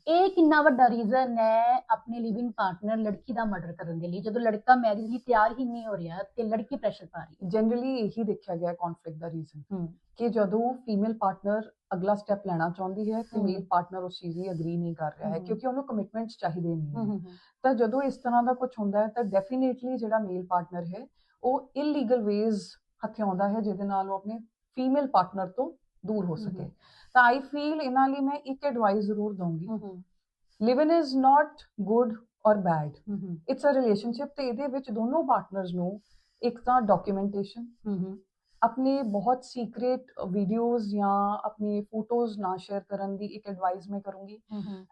ਇਹ ਕਿੰਨਾ ਵੱਡਾ ਰੀਜ਼ਨ ਹੈ ਆਪਣੇ ਲਿਵਿੰਗ ਪਾਰਟਨਰ ਲੜਕੀ ਦਾ ਮਰਡਰ ਕਰਨ ਦੇ ਲਈ। ਜਦੋਂ ਲੜਕਾ ਮੈਰਿਜ ਲਈ ਤਿਆਰ ਹੀ ਨਹੀਂ ਹੋ ਰਿਹਾ ਤੇ ਲੜਕੀ ਪ੍ਰੈਸ਼ਰ ਪਾ ਰਹੀ ਹੈ। ਜਨਰਲੀ ਇਹੀ ਦੇਖਿਆ ਗਿਆ ਕਨਫਲਿਕਟ ਦਾ ਰੀਜ਼ਨ। ਕਿ ਜਦੋਂ ਫੀਮੇਲ ਪਾਰਟਨਰ ਅਗਲਾ ਸਟੈਪ ਲੈਣਾ ਚਾਹੁੰਦੀ ਹੈ ਤੇ। ਮੇਲ ਪਾਰਟਨਰ ਉਸ ਚੀਜ਼ ਲਈ ਅਗਰੀ ਨਹੀਂ ਕਰ ਰਿਹਾ ਹੈ। ਕਿਉਂਕਿ ਉਹਨੂੰ ਕਮਿਟਮੈਂਟਸ ਚਾਹੀਦੇ ਨਹੀਂ ਤਾਂ ਜਦੋਂ ਇਸ ਤਰ੍ਹਾਂ ਦਾ ਕੁਝ ਹੁੰਦਾ ਹੈ ਤਾਂ ਡੈਫੀਨੇਟਲੀ ਜਿਹੜਾ ਮੇਲ ਪਾਰਟਨਰ ਹੈ ਉਹ ਇਲੀਗਲ ਵੇਜ਼ ਹਥਿਆਉਂਦਾ ਹੈ ਜਿਹਦੇ ਨਾਲ ਉਹ ਆਪਣੇ ਫੀਮੇਲ ਪਾਰਟਨਰ ਤੋਂ ਦੂਰ ਹੋ ਸਕੇ। ਤਾਂ ਆਈ ਫੀਲ ਇਹਨਾਂ ਲਈ ਮੈਂ ਇੱਕ ਐਡਵਾਈਸ ਜ਼ਰੂਰ ਦਊਂਗੀ। Live in is not good or bad it's a relationship ਤੇ ਇਹਦੇ ਵਿੱਚ ਦੋਨੋਂ ਪਾਰਟਨਰਸ ਨੂੰ ਇੱਕ ਤਾਂ ਡਾਕੂਮੈਂਟੇਸ਼ਨ ਆਪਣੇ ਬਹੁਤ ਸੀਕ੍ਰੀਟ ਵੀਡੀਓਜ਼ ਜਾਂ ਆਪਣੀ ਫੋਟੋਜ਼ ਨਾ ਸ਼ੇਅਰ ਕਰਨ ਦੀ ਇੱਕ ਐਡਵਾਈਸ ਮੈਂ ਕਰੂੰਗੀ।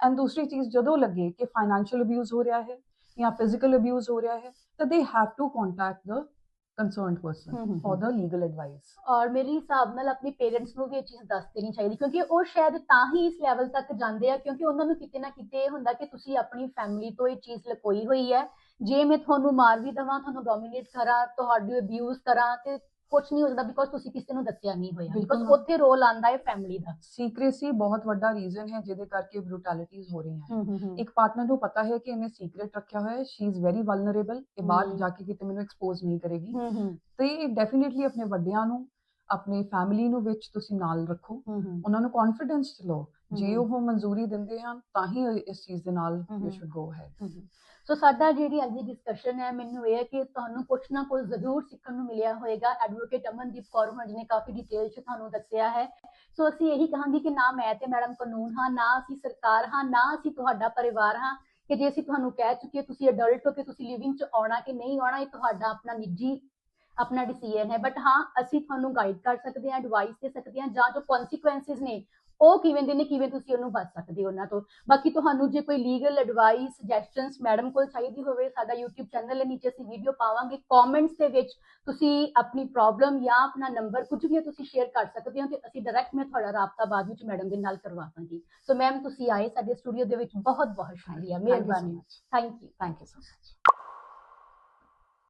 ਐਂਡ ਦੂਸਰੀ ਚੀਜ਼ ਜਦੋਂ ਲੱਗੇ ਕਿ ਫਾਈਨੈਂਸ਼ੀਅਲ ਅਬਿਊਜ਼ ਹੋ ਰਿਹਾ ਹੈ ਜਾਂ ਫਿਜ਼ੀਕਲ ਅਬਿਊਜ਼ ਹੋ ਰਿਹਾ ਹੈ ਤਾਂ they have to contact the concerned person for the legal advice ਔਰ ਮੇਰੇ ਹਿਸਾਬ ਨਾਲ ਆਪਣੇ ਪੇਰੈਂਟਸ ਨੂੰ ਵੀ ਇਹ ਚੀਜ਼ ਦੱਸ ਦੇਣੀ ਚਾਹੀਦੀ ਕਿਉਂਕਿ ਉਹ ਸ਼ਾਇਦ ਤਾਂ ਹੀ ਇਸ ਲੈਵਲ ਤੱਕ ਜਾਂਦੇ ਆ ਕਿਉਂਕਿ ਉਹਨਾਂ ਨੂੰ ਕਿਤੇ ਨਾ ਕਿਤੇ ਇਹ ਹੁੰਦਾ ਕਿ ਤੁਸੀਂ ਆਪਣੀ ਫੈਮਿਲੀ ਤੋਂ ਇਹ ਚੀਜ਼ ਲਕੋਈ ਹੋਈ ਹੈ। ਜੇ ਮੈਂ ਤੁਹਾਨੂੰ ਮਾਰ ਵੀ ਦਵਾਂ ਤੁਹਾਨੂੰ ਡੋਮਿਨੇਟ ਕਰਾਂ ਤੁਹਾਡੀ ਅਬਿਊਜ਼ ਕਰਾਂ ਤੇ ਕੁਝ ਨਹੀਂ ਹੋ ਜਾਂਦਾ ਬਿਕੋਜ਼ ਤੁਸੀਂ ਕਿਸੇ ਨੂੰ ਦੱਸਿਆ ਨਹੀਂ ਹੋਇਆ। ਬਿਕੋਜ਼ ਉੱਥੇ ਰੋਲ ਆਂਦਾ ਹੈ ਫੈਮਿਲੀ ਦਾ। ਸੀਕ੍ਰੇਸੀ ਬਹੁਤ ਵੱਡਾ ਰੀਜ਼ਨ ਹੈ ਜਿਹਦੇ ਕਰਕੇ ਬਰੂਟੈਲਿਟੀਜ਼ ਹੋ ਰਹੀਆਂ ਇੱਕ ਇੱਕ ਪਾਰਟਨਰ ਨੂੰ ਪਤਾ ਹੈ ਕਿ ਇਹਨੇ ਸੀਕ੍ਰੇਟ ਰੱਖਿਆ ਹੋਇਆ ਹੈ। ਸ਼ੀ ਇਜ਼ ਵੈਰੀ ਵਲਨਰੇਬਲ ਇਹ ਬਾਹਰ। ਜਾ ਕੇ ਕਿਤੇ ਮੈਨੂੰ ਐਕਸਪੋਜ਼ ਨਹੀਂ ਕਰੇਗੀ। ਤੇ ਡੈਫੀਨਿਟਲੀ ਆਪਣੇ ਵੱਡਿਆਂ ਨੂੰ ਆਪਣੀ ਫੈਮਿਲੀ ਨੂੰ ਵਿੱਚ ਤੁਸੀਂ ਨਾਲ ਰੱਖੋ। ਉਹਨਾਂ ਨੂੰ ਕੌਨਫੀਡੈਂਸ ਲਓ। ਜੇ। ਉਹ ਮਨਜ਼ੂਰੀ ਦਿੰਦੇ ਹਨ ਤਾਂ ਹੀ ਇਸ ਚੀਜ਼ ਦੇ ਨਾਲ। ਯੂ ਸ਼ੁਡ ਗੋ ਹੈ। ਸੋ ਸਾਡਾ ਜਿਹੜੀ ਅੱਜ ਦੀ ਡਿਸਕਸ਼ਨ ਹੈ, ਮੈਨੂੰ ਇਹ ਹੈ ਕਿ ਤੁਹਾਨੂੰ ਕੁਝ ਨਾ ਕੁਝ ਜ਼ਰੂਰ ਸਿੱਖਣ ਨੂੰ ਮਿਲਿਆ ਹੋਵੇਗਾ ਐਡਵੋਕੇਟ ਅਮਨਦੀਪ ਕੌਰ ਹੋਣਾ ਜੀ ਨੇ ਕਾਫੀ ਡਿਟੇਲ 'ਚ ਤੁਹਾਨੂੰ ਦੱਸਿਆ ਹੈ। ਸੋ ਅਸੀਂ ਇਹੀ ਕਹਾਂਗੇ ਕਿ ਨਾ ਮੈਂ ਤੇ ਮੈਡਮ ਕਾਨੂੰਨ ਹਾਂ, ਨਾ ਅਸੀਂ ਸਰਕਾਰ ਹਾਂ, ਨਾ ਅਸੀਂ ਤੁਹਾਡਾ ਪਰਿਵਾਰ ਹਾਂ ਕਿ ਜੇ ਅਸੀਂ ਤੁਹਾਨੂੰ ਕਹਿ ਚੁੱਕੇ ਤੁਸੀਂ ਅਡਲਟ ਹੋ ਕੇ ਤੁਸੀਂ ਲਿਵਿੰਗ 'ਚ ਆਉਣਾ ਕਿ ਨਹੀਂ ਆਉਣਾ, ਇਹ ਤੁਹਾਡਾ ਆਪਣਾ ਨਿੱਜੀ, ਆਪਣਾ ਡਿਸੀਜਨ ਹੈ। ਬਟ ਹਾਂ, ਅਸੀਂ ਤੁਹਾਨੂੰ ਗਾਈਡ ਕਰ ਸਕਦੇ ਹਾਂ ਐਡਵਾਈਸ ਦੇ ਸਕਦੇ ਹਾਂ ਜਾਂ ਜੋ ਕਨਸੀਕੁਐਂਸਿਸ ਨੇ ਉਹ ਕਿਵੇਂ ਦੇ ਨੇ ਕਿਵੇਂ ਤੁਸੀਂ ਉਹਨੂੰ ਬਚ ਸਕਦੇ ਹੋ ਉਹਨਾਂ ਤੋਂ? ਬਾਕੀ ਤੁਹਾਨੂੰ ਜੇ ਕੋਈ ਲੀਗਲ ਐਡਵਾਈਸ ਸੁਜੈਸ਼ਨਸ ਮੈਡਮ ਕੋਲ ਚਾਹੀਦੀ ਹੋਵੇ ਸਾਡਾ YouTube ਚੈਨਲ ਦੇ ਨੀਚੇ ਅਸੀਂ ਵੀਡੀਓ ਪਾਵਾਂਗੇ। ਕਮੈਂਟਸ ਦੇ ਵਿੱਚ ਤੁਸੀਂ ਆਪਣੀ ਪ੍ਰੋਬਲਮ ਜਾਂ ਆਪਣਾ ਨੰਬਰ ਕੁਝ ਵੀ ਤੁਸੀਂ ਸ਼ੇਅਰ ਕਰ ਸਕਦੇ ਹੋ ਤੇ ਅਸੀਂ ਡਾਇਰੈਕਟ ਮੈਂ ਤੁਹਾਡਾ ਰਾਬਤਾ ਬਾਅਦ ਵਿੱਚ ਮੈਡਮ ਦੇ ਨਾਲ ਕਰਵਾ ਦਾਂਗੀ। ਸੋ ਮੈਮ ਤੁਸੀਂ ਆਏ ਸਾਡੇ ਸਟੂਡੀਓ ਦੇ ਵਿੱਚ ਬਹੁਤ ਬਹੁਤ ਸ਼ੁਕਰੀਆ ਮਿਹਰਬਾਨੀ। Thank you thank you so much